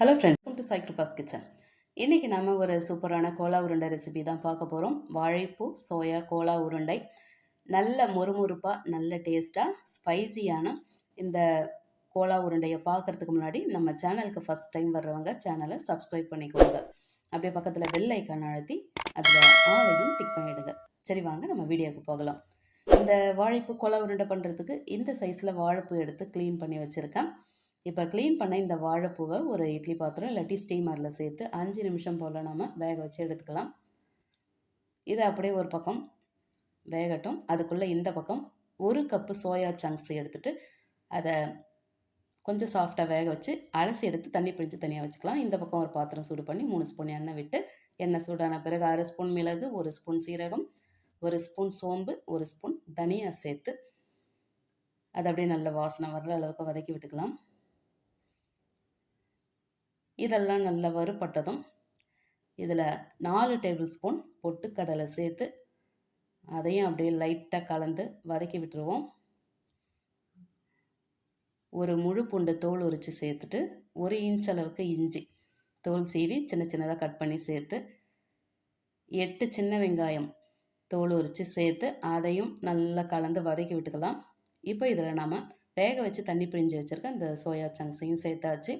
Hello friend welcome to சைக்ரோபாஸ் kitchen இன்றைக்கி நம்ம ஒரு சூப்பரான கோலா உருண்டை ரெசிபி தான் பார்க்க போகிறோம் வாழைப்பூ சோயா கோலா உருண்டை. நல்ல மொறுமொறுப்பாக நல்ல டேஸ்ட்டாக ஸ்பைசியான இந்த கோலா உருண்டையை பார்க்குறதுக்கு முன்னாடி நம்ம சேனலுக்கு ஃபஸ்ட் டைம் வர்றவங்க சேனலை சப்ஸ்கிரைப் பண்ணிக்கோங்க. அப்படியே பக்கத்தில் பெல் ஐக்கான் அழுத்தி அதில் ஆளையும் டிக் பண்ணிவிடுங்க சரி வாங்க நம்ம வீடியோவுக்கு போகலாம். இந்த வாழைப்பூ கோலா உருண்டை பண்ணுறதுக்கு இந்த சைஸில் வாழைப்பூ எடுத்து க்ளீன் பண்ணி வச்சுருக்கேன். இப்போ க்ளீன் பண்ண இந்த வாழைப்பூவை ஒரு இட்லி பாத்திரம் இல்லாட்டி ஸ்டீமரில் சேர்த்து அஞ்சு நிமிஷம் போல் நம்ம வேக வச்சு எடுத்துக்கலாம். இதை அப்படியே ஒரு பக்கம் வேகட்டும். அதுக்குள்ளே இந்த பக்கம் ஒரு கப்பு சோயா சங்க்ஸ் எடுத்துகிட்டு அதை கொஞ்சம் சாஃப்டாக வேக வச்சு அலசி எடுத்து தண்ணி பிடிச்சி தனியாக வச்சுக்கலாம். இந்த பக்கம் ஒரு பாத்திரம் சூடு பண்ணி மூணு ஸ்பூன் எண்ணெய் விட்டு எண்ணெய் சூடான பிறகு அரை ஸ்பூன் மிளகு ஒரு ஸ்பூன் சீரகம் ஒரு ஸ்பூன் சோம்பு ஒரு ஸ்பூன் தனியாக சேர்த்து அதை அப்படியே நல்ல வாசனை வர்ற அளவுக்கு வதக்கி விட்டுக்கலாம். இதெல்லாம் நல்லா வறுபட்டதும் இதில் நாலு டேபிள் ஸ்பூன் பொட்டுக்கடலை சேர்த்து அதையும் அப்படியே லைட்டாக கலந்து வதக்கி விட்டுருவோம். ஒரு முழு பூண்டு தோல் உரித்து சேர்த்துட்டு ஒரு இன்ச் அளவுக்கு இஞ்சி தோல் சீவி சின்ன சின்னதாக கட் பண்ணி சேர்த்து எட்டு சின்ன வெங்காயம் தோல் உரித்து சேர்த்து அதையும் நல்லா கலந்து வதக்கி விட்டுக்கலாம். இப்போ இதில் நாம் வேக வச்சு தண்ணி பிழிஞ்சு வச்சுருக்க இந்த சோயா சங்ஸையும் சேர்த்தாச்சு.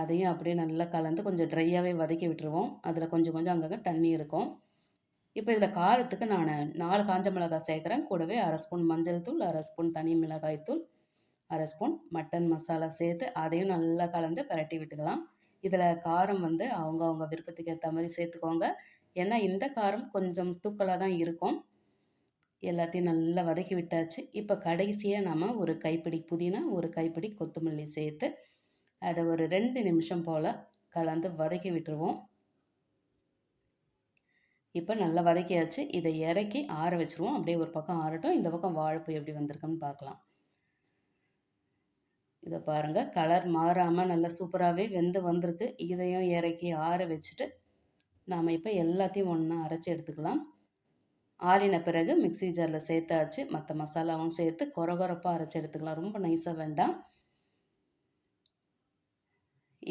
அதையும் அப்படியே நல்லா கலந்து கொஞ்சம் ட்ரையாகவே வதக்கி விட்டுருவோம். அதில் கொஞ்சம் கொஞ்சம் அங்கங்கே தண்ணி இருக்கும். இப்போ இதில் காரத்துக்கு நான் நாலு காஞ்ச மிளகாய் சேர்க்குறேன். கூடவே அரை ஸ்பூன் மஞ்சள் தூள் அரை ஸ்பூன் தனி மிளகாய் தூள் அரை ஸ்பூன் மட்டன் மசாலா சேர்த்து அதையும் நல்லா கலந்து பரட்டி விட்டுக்கலாம். இதில் காரம் வந்து அவங்க அவங்க விருப்பத்துக்கு ஏற்ற மாதிரி சேர்த்துக்கோங்க. ஏன்னா இந்த காரம் கொஞ்சம் தூக்கலாக தான் இருக்கும். எல்லாத்தையும் நல்லா வதக்கி விட்டாச்சு. இப்போ கடைசியாக நம்ம ஒரு கைப்பிடி புதினா ஒரு கைப்பிடி கொத்தமல்லி சேர்த்து அதை ஒரு ரெண்டு நிமிஷம் போல் கலந்து வதக்கி விட்டுருவோம். இப்போ நல்லா வதக்கியாச்சு. இதை இறக்கி ஆற வச்சுருவோம். அப்படியே ஒரு பக்கம் ஆறட்டும். இந்த பக்கம் வாழைப்பூ எப்படி வந்திருக்குன்னு பார்க்கலாம். இதை பாருங்கள் கலர் மாறாமல் நல்லா சூப்பராகவே வெந்து வந்திருக்கு. இதையும் இறக்கி ஆற வச்சுட்டு நாம் இப்போ எல்லாத்தையும் ஒன்றா அரைச்சி எடுத்துக்கலாம். ஆறின பிறகு மிக்சி ஜாரில் சேர்த்தாச்சு. மற்ற மசாலாவும் சேர்த்து கொரகொரப்பாக அரைச்சி எடுத்துக்கலாம். ரொம்ப நைஸாக வேண்டாம்.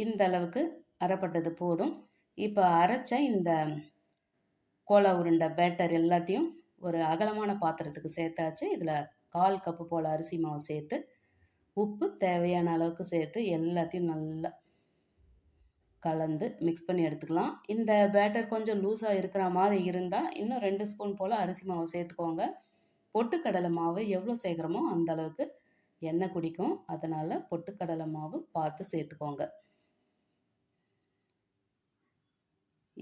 இந்த அளவுக்கு அரைப்பட்டது போதும். இப்போ அரைச்ச இந்த கோலா உருண்டை பேட்டர் எல்லாத்தையும் ஒரு அகலமான பாத்திரத்துக்கு சேர்த்தாச்சு. இதில் கால் கப்பு போல் அரிசி மாவு சேர்த்து உப்பு தேவையான அளவுக்கு சேர்த்து எல்லாத்தையும் நல்லா கலந்து மிக்ஸ் பண்ணி எடுத்துக்கலாம். இந்த பேட்டர் கொஞ்சம் லூஸாக இருக்கிற மாதிரி இருந்தால் இன்னும் ரெண்டு ஸ்பூன் போல் அரிசி மாவு சேர்த்துக்கோங்க. பொட்டுக்கடலை மாவு எவ்வளோ சேர்க்குறோமோ அந்த அளவுக்கு எண்ணெய் குடிக்கும். அதனால் பொட்டுக்கடலை மாவு பார்த்து சேர்த்துக்கோங்க.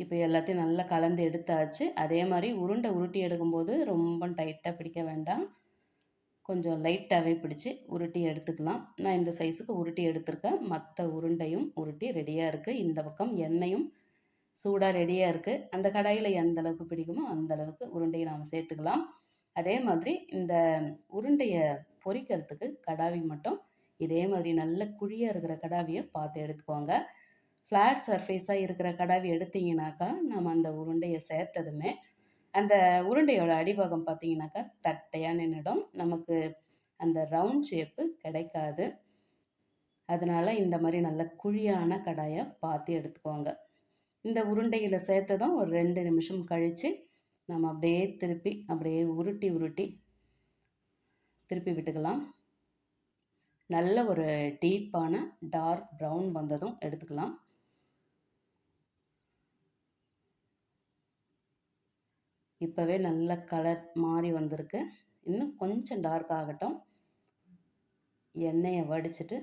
இப்போ எல்லாத்தையும் நல்லா கலந்து எடுத்தாச்சு. அதே மாதிரி உருண்டை உருட்டி எடுக்கும்போது ரொம்ப டைட்டாக பிடிக்க வேண்டாம். கொஞ்சம் லைட்டாகவே பிடிச்சி உருட்டி எடுத்துக்கலாம். நான் இந்த சைஸுக்கு உருட்டி எடுத்திருக்கேன். மற்ற உருண்டையும் உருட்டி ரெடியாக இருக்குது இந்த பக்கம் எண்ணெயும் சூடாக ரெடியாக இருக்குது அந்த கடாயில் எந்த அளவுக்கு பிடிக்குமோ அந்த அளவுக்கு உருண்டையை நாம் சேர்த்துக்கலாம். அதே மாதிரி இந்த உருண்டையை பொரிக்கிறதுக்கு கடாவி மட்டும் இதே மாதிரி நல்ல குழியாக இருக்கிற கடாவியை பார்த்து எடுத்துக்கோங்க. ஃப்ளாட் சர்ஃபேஸாக இருக்கிற கடாவி எடுத்திங்கனாக்கா நம்ம அந்த உருண்டையை சேர்த்ததுமே அந்த உருண்டையோட அடிபாகம் பார்த்தீங்கன்னாக்கா தட்டையாக நின்றுடும் நமக்கு அந்த ரவுண்ட் ஷேப்பு கிடைக்காது. அதனால் இந்த மாதிரி நல்ல குழியான கடாயை பார்த்து எடுத்துக்கோங்க. இந்த உருண்டையில் சேர்த்ததும் ஒரு ரெண்டு நிமிஷம் கழித்து நம்ம அப்படியே திருப்பி அப்படியே உருட்டி உருட்டி திருப்பி விட்டுக்கலாம். நல்ல ஒரு டீப்பான டார்க் ப்ரௌன் வந்ததும் எடுத்துக்கலாம். இப்போவே நல்ல கலர் மாறி வந்திருக்கு. இன்னும் கொஞ்சம் டார்க் ஆகட்டும். எண்ணெயை வடிச்சிட்டு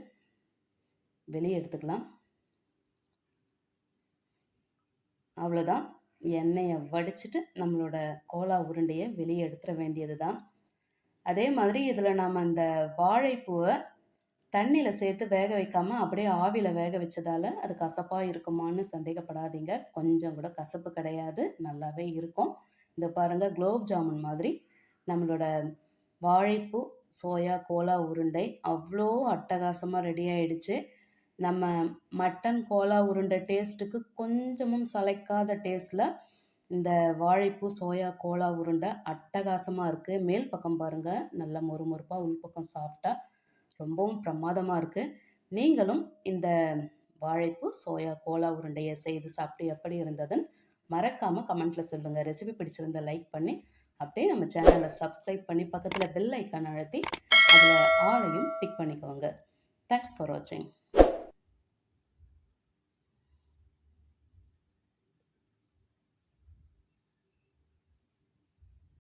வெளியே எடுத்துக்கலாம். அவ்வளோதான் எண்ணெயை வடிச்சிட்டு நம்மளோட கோலா உருண்டையை வெளியே எடுத்துட வேண்டியது தான் அதே மாதிரி இதில் நாம் அந்த வாழைப்பூவை தண்ணியில் சேர்த்து வேக வைக்காமல் அப்படியே ஆவியில் வேக வச்சதால் அது கசப்பாக இருக்குமான்னு சந்தேகப்படாதீங்க. கொஞ்சம் கூட கசப்பு கிடையாது. நல்லாவே இருக்கும். இந்த பாருங்கள் குலோப் ஜாமுன் மாதிரி நம்மளோட வாழைப்பூ சோயா கோலா உருண்டை அவ்வளோ அட்டகாசமாக ரெடி ஆயிடுச்சு. நம்ம மட்டன் கோலா உருண்டை டேஸ்ட்டுக்கு கொஞ்சமும் சளைக்காத டேஸ்ட்டில் இந்த வாழைப்பூ சோயா கோலா உருண்டை அட்டகாசமாக இருக்குது மேல் பக்கம் பாருங்கள் நல்ல மொறுமொறுப்பாக உள்பக்கம் சாப்பிட்டா ரொம்பவும் பிரமாதமாக இருக்குது நீங்களும் இந்த வாழைப்பூ சோயா கோலா உருண்டையை செய்து சாப்பிட்டு எப்படி இருந்ததுன்னு மறக்காமல் கமெண்ட்டில் சொல்லுங்கள் ரெசிபி பிடிச்சிருந்த லைக் பண்ணி அப்படியே நம்ம சேனலை சப்ஸ்கிரைப் பண்ணி பக்கத்தில் பெல் ஐக்கான் அழுத்தி அதில் ஆளையும் டிக் பண்ணிக்கோங்க. தேங்க்ஸ் ஃபார் வாட்சிங்